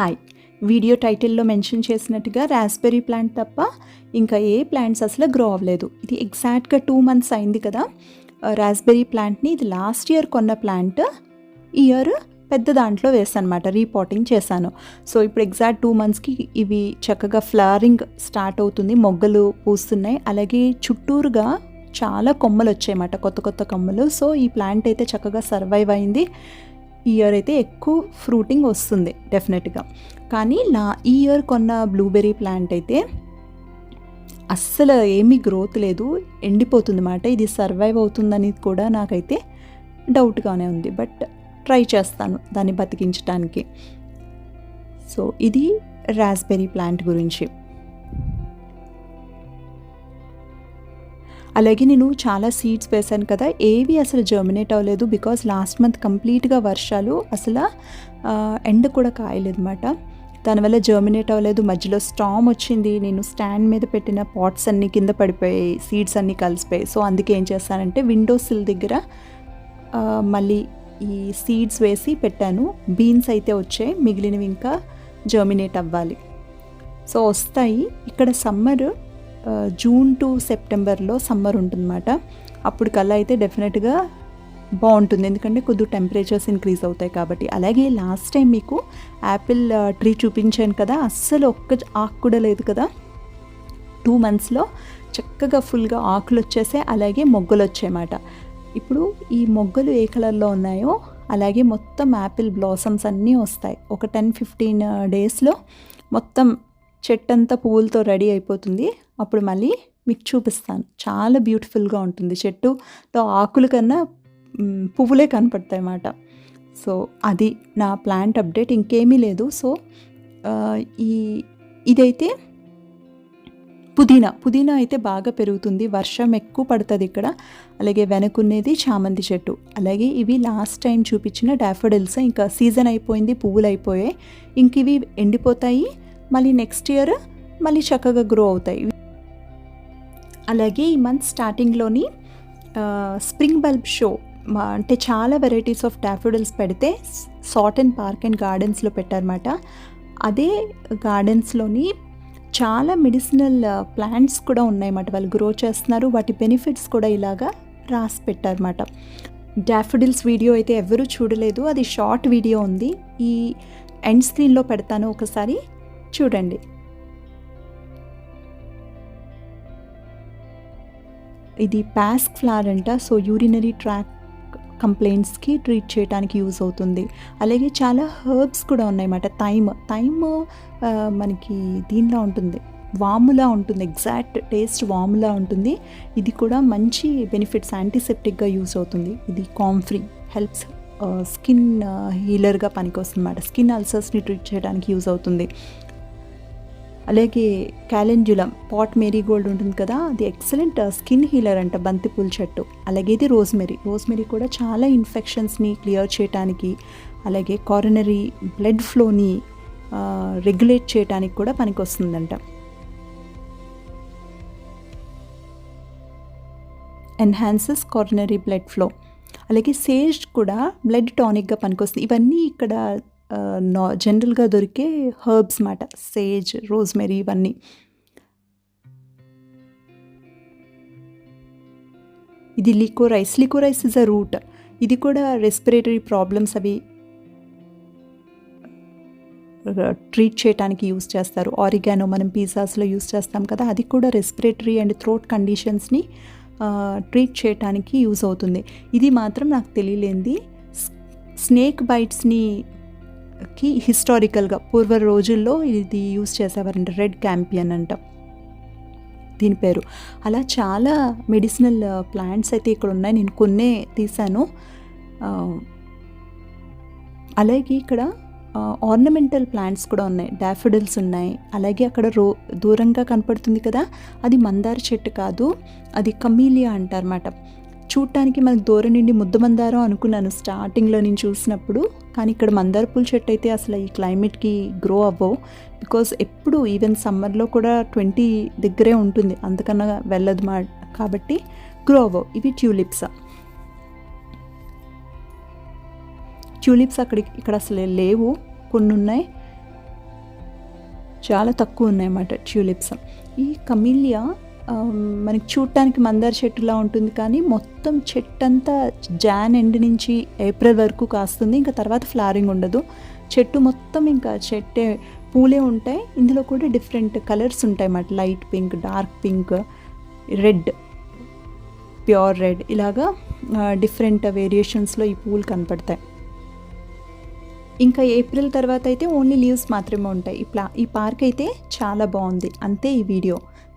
Hi video టైటిల్లో mention చేసినట్టుగా raspberry plant తప్ప ఇంకా ఏ ప్లాంట్స్ అసలు గ్రో అవ్వలేదు. ఇది ఎగ్జాక్ట్గా టూ మంత్స్ అయింది కదా. రాస్బెర్రీ ప్లాంట్ని ఇది లాస్ట్ ఇయర్ కొన్న ప్లాంట్ ఇయర్ పెద్ద దాంట్లో వేసానమాట అనమాట రీపాటింగ్ చేశాను. సో ఇప్పుడు ఎగ్జాక్ట్ టూ మంత్స్కి ఇవి చక్కగా ఫ్లవరింగ్ స్టార్ట్ అవుతుంది మొగ్గలు పూస్తున్నాయి. అలాగే చుట్టూరుగా చాలా కొమ్మలు వచ్చాయన్నమాట కొత్త కొత్త కొమ్మలు. సో ఈ ప్లాంట్ అయితే చక్కగా సర్వైవ్ అయింది. ఇయర్ అయితే ఎక్కువ ఫ్రూటింగ్ వస్తుంది డెఫినెట్గా కానీ నా ఈ ఇయర్ కొన్న బ్లూబెర్రీ ప్లాంట్ అయితే అస్సలు ఏమీ గ్రోత్ లేదు ఎండిపోతుంది అన్నమాట ఇది సర్వైవ్ అవుతుందని కూడా నాకైతే డౌట్గానే ఉంది బట్ ట్రై చేస్తాను దాన్ని బతికించడానికి సో ఇది రాస్బెర్రీ ప్లాంట్ గురించి. అలాగే నేను చాలా సీడ్స్ వేశాను కదా ఏవి అసలు జర్మినేట్ అవ్వలేదు బికాజ్ లాస్ట్ మంత్ కంప్లీట్గా వర్షాలు అసలు ఎండ కూడా కాయలేదు అనమాట దానివల్ల జర్మినేట్ అవ్వలేదు. మధ్యలో స్టామ్ వచ్చింది. నేను స్టాండ్ మీద పెట్టిన పాట్స్ అన్నీ కింద పడిపోయాయి సీడ్స్ అన్నీ కలిసిపోయాయి. సో అందుకే ఏం చేస్తానంటే విండోసిల్ దగ్గర మళ్ళీ ఈ సీడ్స్ వేసి పెట్టాను. బీన్స్ అయితే వచ్చాయి. మిగిలినవి ఇంకా జర్మినేట్ అవ్వాలి. సో వస్తాయి. ఇక్కడ సమ్మర్ జూన్ టు సెప్టెంబర్లో సమ్మర్ ఉంటుందన్నమాట. అప్పుడు కల్లా అయితే డెఫినెట్గా బాగుంటుంది. ఎందుకంటే కొద్ది టెంపరేచర్స్ ఇంక్రీజ్ అవుతాయి కాబట్టి. అలాగే లాస్ట్ టైం మీకు యాపిల్ ట్రీ చూపించాను కదా అస్సలు ఒక్క ఆకు కూడా లేదు కదా. టూ మంత్స్లో చక్కగా ఫుల్గా ఆకులు వచ్చేసాయి. అలాగే మొగ్గలు వచ్చాయన్నమాట. ఇప్పుడు ఈ మొగ్గలు ఏ కలర్లో ఉన్నాయో అలాగే మొత్తం యాపిల్ బ్లాసమ్స్ అన్నీ వస్తాయి. ఒక టెన్ ఫిఫ్టీన్ డేస్లో మొత్తం చెట్టంతా పువ్వులతో రెడీ అయిపోతుంది. అప్పుడు మళ్ళీ మీకు చూపిస్తాను. చాలా బ్యూటిఫుల్గా ఉంటుంది. చెట్టు ఆకుల కన్నా పువ్వులే కనపడతాయి అన్నమాట. సో అది నా ప్లాంట్ అప్డేట్. ఇంకేమీ లేదు. సో ఈ ఇదైతే పుదీనా. పుదీనా అయితే బాగా పెరుగుతుంది. వర్షం ఎక్కువ పడుతుంది ఇక్కడ. అలాగే వెనకున్నది చామంతి చెట్టు. అలాగే ఇవి లాస్ట్ టైం చూపించిన డాఫోడిల్స్. ఇంకా సీజన్ అయిపోయింది పువ్వులు అయిపోయాయి. ఇంక ఇవి ఎండిపోతాయి. మళ్ళీ నెక్స్ట్ ఇయర్ మళ్ళీ చక్కగా గ్రో అవుతాయి. అలాగే ఈ మంత్ స్టార్టింగ్లోని స్ప్రింగ్ బల్బ్ షో అంటే చాలా వెరైటీస్ ఆఫ్ డాఫోడిల్స్ పెడితే సాట్ అండ్ పార్క్ అండ్ గార్డెన్స్లో పెట్టారన్నమాట. అదే గార్డెన్స్లోని చాలా మెడిసినల్ ప్లాంట్స్ కూడా ఉన్నాయన్నమాట. వాళ్ళు గ్రో చేస్తున్నారు. వాటి బెనిఫిట్స్ కూడా ఇలాగా రాసి పెట్టారన్నమాట. డాఫిడిల్స్ వీడియో అయితే ఎవరూ చూడలేదు. అది షార్ట్ వీడియో ఉంది. ఈ ఎండ్ స్క్రీన్లో పెడతాను ఒకసారి. చూడండి. ఇది ప్యాస్క్ ఫ్లార్ అంట సో యూరినరీ ట్రాక్ కంప్లైంట్స్కి ట్రీట్ చేయడానికి యూజ్ అవుతుంది. అలాగే చాలా హర్బ్స్ కూడా ఉన్నాయన్నమాట. థైమ్ థైమ్ మనకి దీనిలో ఉంటుంది. వాములా ఉంటుంది ఎగ్జాక్ట్ టేస్ట్ వాములా ఉంటుంది. ఇది కూడా మంచి బెనిఫిట్స్ యాంటీసెప్టిక్గా యూజ్ అవుతుంది. ఇది కాంఫ్రీ హెల్ప్స్ స్కిన్ హీలర్గా పనికొస్తుంది అన్నమాట స్కిన్ అల్సర్స్ని ట్రీట్ చేయడానికి యూజ్ అవుతుంది. అలాగే క్యాలెంజులం పాట్ మేరీ గోల్డ్ ఉంటుంది కదా అది ఎక్సలెంట్ స్కిన్ హీలర్ అంట బంతిపూల చెట్టు. అలాగే ఇది రోజ్మెరీ రోజ్మెరీ కూడా చాలా ఇన్ఫెక్షన్స్ని క్లియర్ చేయడానికి అలాగే కారనరీ బ్లడ్ ఫ్లోని రెగ్యులేట్ చేయడానికి కూడా పనికొస్తుందంట. ఎన్హాన్సెస్ కారనరీ బ్లడ్ ఫ్లో అలాగే సేజ్ కూడా బ్లడ్ టానిక్గా పనికొస్తుంది. ఇవన్నీ ఇక్కడ నా జనరల్గా దొరికే హర్బ్స్ మాట సేజ్ రోజ్మెరీ ఇవన్నీ. ఇది liquorice liquorice is a root. ఇది కూడా రెస్పిరేటరీ ప్రాబ్లమ్స్ అవి ట్రీట్ చేయడానికి యూస్ చేస్తారు. ఆరిగానో మనం పిజ్జాస్లో యూస్ చేస్తాం కదా అది కూడా రెస్పిరేటరీ అండ్ థ్రోట్ కండిషన్స్ని ట్రీట్ చేయడానికి యూస్ అవుతుంది. ఇది మాత్రం నాకు తెలియలేంది స్నేక్ బైట్స్ని కి హిస్టారికల్గా పూర్వ రోజుల్లో ఇది యూస్ చేసేవారంట రెడ్ క్యాంపియన్ అంట. దీని పేరు. అలా చాలా మెడిసినల్ ప్లాంట్స్ uh, అయితే ఇక్కడ ఉన్నాయి. నేను కొన్నే తీశాను. Uh, అలాగే ఇక్కడ uh, ఆర్నమెంటల్ ప్లాంట్స్ కూడా ఉన్నాయి. డాఫిడిల్స్ ఉన్నాయి. అలాగే అక్కడ రో దూరంగా కనపడుతుంది కదా? అది మందార చెట్టు కాదు. అది కమీలియా అంటారన్నమాట. చూడటానికి మనకు దూరం నుండి ముద్ద మందారం అనుకున్నాను స్టార్టింగ్లో నేను చూసినప్పుడు. కానీ ఇక్కడ మందార పూల చెట్టు అయితే అసలు ఈ క్లైమేట్కి గ్రో అవ్వవు. బికాస్ ఎప్పుడు ఈవెన్ సమ్మర్లో కూడా ట్వంటీ దగ్గరే ఉంటుంది. అంతకన్నా వెళ్ళదు మా కాబట్టి గ్రో అవ్వవు. ఇవి ట్యూలిప్స్. ట్యూలిప్స్ అక్కడ ఇక్కడ అసలు లేవు. కొన్ని ఉన్నాయి. చాలా తక్కువ ఉన్నాయన్నమాట ట్యూలిప్స్. ఈ కమిలియా మనకి చూడటానికి మందార చెట్టులా ఉంటుంది కానీ మొత్తం చెట్టు అంతా జాన్ ఎండ్ నుంచి ఏప్రిల్ వరకు కాస్తుంది. ఇంకా తర్వాత ఫ్లవరింగ్ ఉండదు. చెట్టు మొత్తం ఇంకా చెట్టే పూలే ఉంటాయి. ఇందులో కూడా డిఫరెంట్ కలర్స్ ఉంటాయి అన్నమాట. Light pink dark pink red pure red. ఇలాగా డిఫరెంట్ వేరియేషన్స్లో ఈ పూలు కనపడతాయి. ఇంకా ఏప్రిల్ తర్వాత అయితే ఓన్లీ లీవ్స్ మాత్రమే ఉంటాయి. ఈ ప్లా ఈ పార్క్ అయితే చాలా బాగుంది. అంతే ఈ వీడియో.